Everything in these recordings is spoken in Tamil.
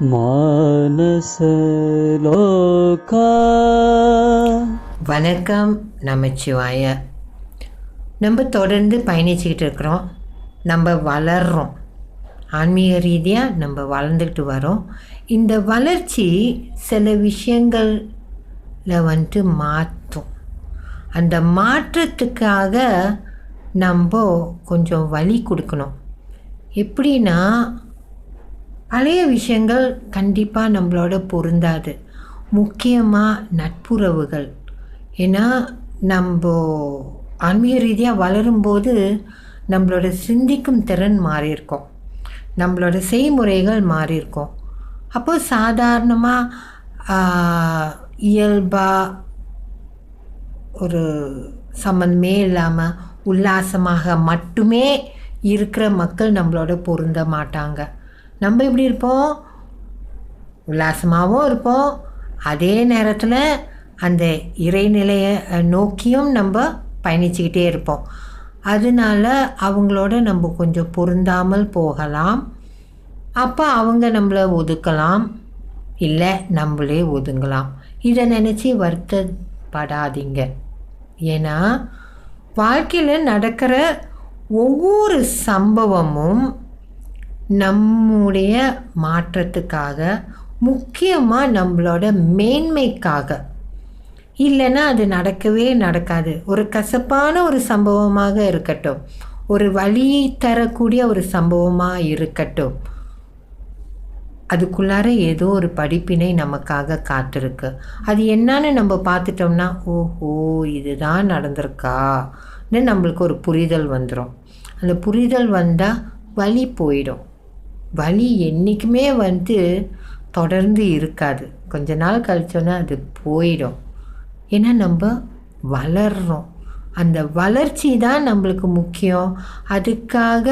மானசலோகா வணக்கம் நமச்சிவாய. நம்ம தொடர்ந்து பயணிச்சுக்கிட்டு இருக்கிறோம். நம்ம வளர்கிறோம் ஆன்மீக ரீதியாக நம்ம வளர்ந்துக்கிட்டு வரோம். இந்த வளர்ச்சி சில விஷயங்களில் வந்துட்டு மாற்றும். அந்த மாற்றத்துக்காக நம்ம கொஞ்சம் வழி கொடுக்கணும். எப்படின்னா பழைய விஷயங்கள் கண்டிப்பாக நம்மளோட பொருந்தாது. முக்கியமாக நட்புறவுகள். ஏன்னா நம்ம ஆன்மீக ரீதியாக வளரும்போது நம்மளோட சிந்திக்கும் திறன் மாறியிருக்கோம். நம்மளோட செய்முறைகள் மாறியிருக்கோம். அப்போ சாதாரணமாக இயல்பாக ஒரு சம்மந்தமே இல்லாமல் உல்லாசமாக மட்டுமே இருக்கிற மக்கள் நம்மளோட பொருந்த மாட்டாங்க. நம்ம எப்படி இருப்போம்? உல்லாசமாகவும் இருப்போம். அதே நேரத்தில் அந்த இறைநிலையை நோக்கியும் நம்ம பயணிச்சுக்கிட்டே இருப்போம். அதனால அவங்களோட நம்ம கொஞ்சம் பொருந்தாமல் போகலாம். அப்போ அவங்க நம்மளை ஒதுக்கலாம். இல்லை நம்மளே ஒதுங்கலாம். இதை நினச்சி வருத்தப்படாதீங்க. ஏன்னா வாழ்க்கையில் நடக்கிற ஒவ்வொரு சம்பவமும் நம்முடைய மாற்றத்துக்காக முக்கியமாக நம்மளோட மேன்மைக்காக. இல்லைன்னா அது நடக்கவே நடக்காது. ஒரு கசப்பான ஒரு சம்பவமாக இருக்கட்டும். ஒரு வழி தரக்கூடிய ஒரு சம்பவமாக இருக்கட்டும். அதுக்குள்ளார ஏதோ ஒரு படிப்பினை நமக்காக காத்திருக்கு. அது என்னன்னு நம்ம பார்த்துட்டோம்னா ஓஹோ இதுதான் நடந்திருக்கான்னு நம்மளுக்கு ஒரு புரிதல் வந்துடும் அந்த புரிதல் வந்தால் வழி போயிடும். வலி என்றைக்குமே வந்து தொடர்ந்து இருக்காது. கொஞ்ச நாள் கழிச்சோன்னா அது போயிடும். ஏன்னா நம்ம வளர்றோம். அந்த வளர்ச்சி தான் நம்மளுக்கு முக்கியம். அதுக்காக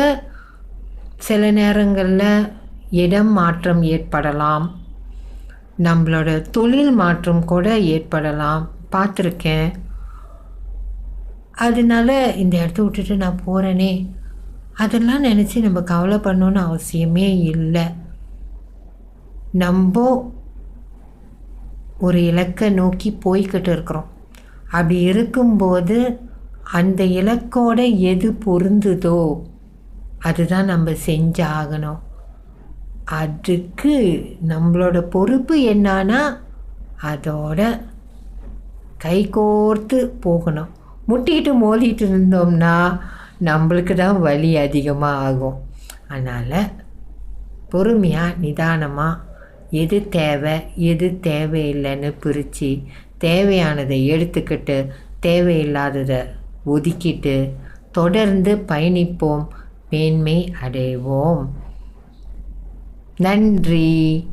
சில நேரங்களில் இடம் மாற்றம் ஏற்படலாம். நம்மளோட தொழில் மாற்றம் கூட ஏற்படலாம். பார்த்துருக்கேன். அதனால இந்த இடத்த விட்டுட்டு நான் போகிறேனே அதெல்லாம் நினச்சி நம்ம கவலை பண்ணணுன்னு அவசியமே இல்லை. நம்ம ஒரு இலக்கை நோக்கி போய்கிட்டு இருக்கிறோம். அப்படி இருக்கும்போது அந்த இலக்கோட எது பொருந்துதோ அதுதான் நம்ம செஞ்சாகணும். அதுக்கு நம்மளோட பொறுப்பு என்னன்னா அதோட கைகோர்த்து போகணும். முட்டிக்கிட்டு மோதிட்டு இருந்தோம்னா நம்மளுக்கு தான் வலி அதிகமாக ஆகும் அதனால் பொறுமையாக நிதானமாக எது தேவை எது தேவையில்லைன்னு பிரித்து தேவையானதை எடுத்துக்கிட்டு தேவையில்லாததை ஒதுக்கிட்டு தொடர்ந்து பயணிப்போம். மேன்மை அடைவோம். நன்றி.